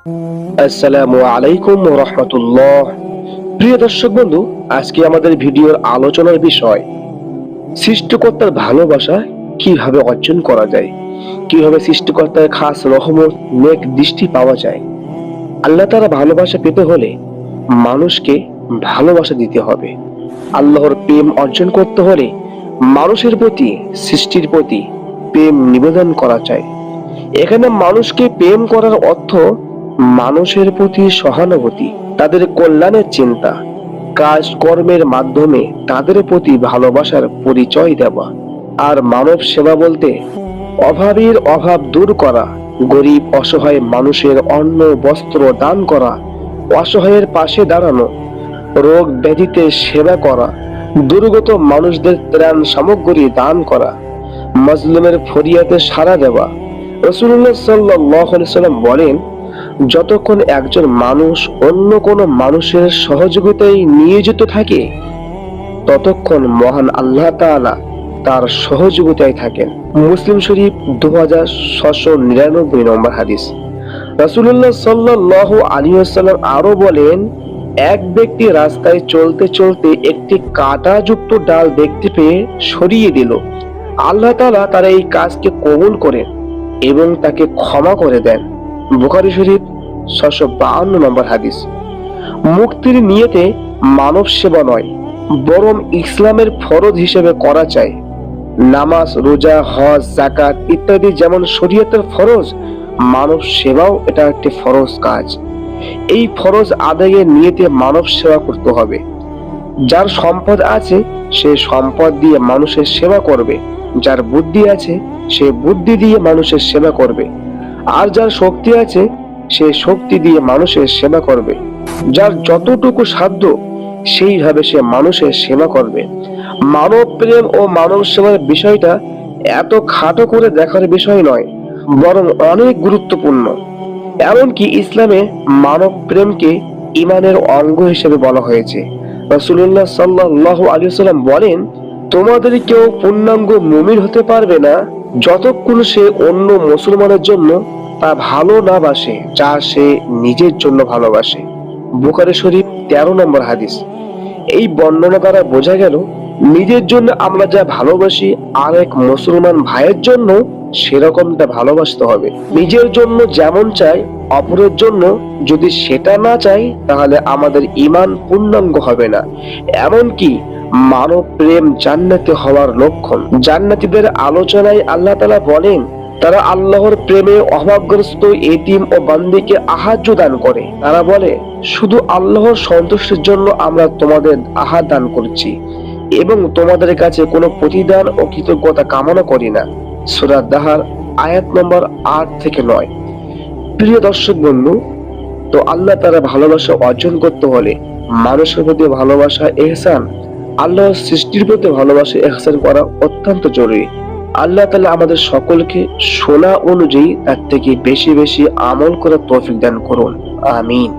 আসসালামু আলাইকুম রহমতুল্লাহ। প্রিয় দর্শক বন্ধু, আজকে আমাদের ভিডিওর আলোচনার বিষয়, সৃষ্টিকর্তার ভালোবাসা কীভাবে অর্জন করা যায়, কীভাবে সৃষ্টিকর্তার খাস রহমত, নেক দৃষ্টি পাওয়া যায়। আল্লাহ তারা ভালোবাসা পেতে হলে মানুষকে ভালোবাসা দিতে হবে। আল্লাহর প্রেম অর্জন করতে হলে মানুষের প্রতি, সৃষ্টির প্রতি প্রেম নিবেদন করা চাই এখানে মানুষকে প্রেম করার অর্থ মানুষের প্রতি সহানুভূতি, তাদের কল্যাণের চিন্তা কাজ কর্মের মাধ্যমে তাদের প্রতি ভালোবাসার পরিচয় দেওয়া আর মানব সেবা বলতে অভাবের অভাব দূর করা, গরিব অসহায় মানুষের অন্ন, বস্ত্র দান করা, অসহায়ের পাশে দাঁড়ানো, রোগ ব্যাধিতে সেবা করা, দুর্গত মানুষদের ত্রাণ সামগ্রী দান করা, মজলুমের ফরিয়াতে সাড়া দেওয়া। রসুল্লাহ সাল্লাহ সাল্লাম বলেন যতক্ষণ একজন মানুষ অন্য কোনো মানুষের সহযোগিতায় নিয়োজিত থাকে, ততক্ষণ মহান আল্লাহ তাআলা তার সহযোগিতায় থাকেন। মুসলিম শরীফ দু হাজার ছশো নিরানব্বই নম্বর হাদিস। রাসুল্লাহ সাল্লাহ আলী আসাল্লাম আরও বলেন, এক ব্যক্তি রাস্তায় চলতে চলতে একটি কাঁটাযুক্ত ডাল দেখতে পেয়ে সরিয়ে দিল। আল্লাহ তাআলা তার এই কাজকে কবুল করেন এবং তাকে ক্ষমা করে দেন। বুখারি শরীফ ছশো বাহান্ন নম্বর হাদিস। মুক্তির নিয়তে মানব সেবা নয়, বরং ইসলামের ফরজ হিসেবে করা চাই। নামাজ, রোজা, হজ জাকাত ইত্যাদি যেমন শরীয়তের ফরজ, মানব সেবাও এটা একটি ফরজ কাজ। এই ফরজ আদায়ের নিয়েতে মানব সেবা করতে হবে। যার সম্পদ আছে, সে সম্পদ দিয়ে মানুষের সেবা করবে। যার বুদ্ধি আছে, সে বুদ্ধি দিয়ে মানুষের সেবা করবে। আর যার শক্তি আছে, সে শক্তি দিয়ে মানুষের সেবা করবে। যার যতটুকু সাধ্য, সেইভাবে সে মানুষের সেবা করবে। মানব প্রেম ও মানব সেবার বিষয়টা এত খাটো করে দেখার বিষয় নয়, বরং অনেক গুরুত্বপূর্ণ। এমনকি ইসলামে মানব প্রেমকে ইমানের অঙ্গ হিসেবে বলা হয়েছে। রাসূলুল্লাহ সাল্লাল্লাহু আলাইহি সাল্লাম বলেন, তোমাদের কেউ পূর্ণাঙ্গ মুমিন হতে পারবে না যতক্ষণ সে অন্য মুসলমানের জন্য তা ভালো না বাসে, যা সে নিজের জন্য ভালোবাসে। বুখারি শরীফ তেরো নম্বর হাদিস। এই বর্ণনা দ্বারা বোঝা গেল, নিজের জন্য আমরা যা ভালোবাসি আর এক মুসলমান ভাইয়ের জন্য সেরকমটা ভালোবাসতে হবে। নিজের জন্য যেমন চাই, অপরের জন্য যদি সেটা না চাই, তাহলে আমাদের ইমান পূর্ণাঙ্গ হবে না। এমনকি মানব প্রেম জান্নাতে হওয়ার লক্ষণ। জান্নাতীদের আলোচনায় আল্লাহ তালা বলেন, তারা আল্লাহর প্রেমে অভাবগ্রস্ত এতিম ও বান্দিকে আহার্য দান করে। তারা বলে, শুধু আল্লাহর সন্তুষ্টির জন্য আমরা তোমাদের আহার দান করছি এবং তোমাদের কাছে কোনো প্রতিদান ও কৃতজ্ঞতা কামনা করি না। সুরাত দাহার, আয়াত নম্বর আট থেকে নয়। প্রিয় দর্শক বন্ধু, তো আল্লাহ তারা ভালোবাসা অর্জন করতে হলে মানুষের প্রতি ভালোবাসা, এহসান আল্লাহর সৃষ্টির প্রতি ভালোবাসা এহসান করা অত্যন্ত জরুরি। আল্লাহ তালা আমাদের সকলকে শোনা অনুযায়ী তার থেকে বেশি বেশি আমল করার তৌফিক দান করুন। আমিন।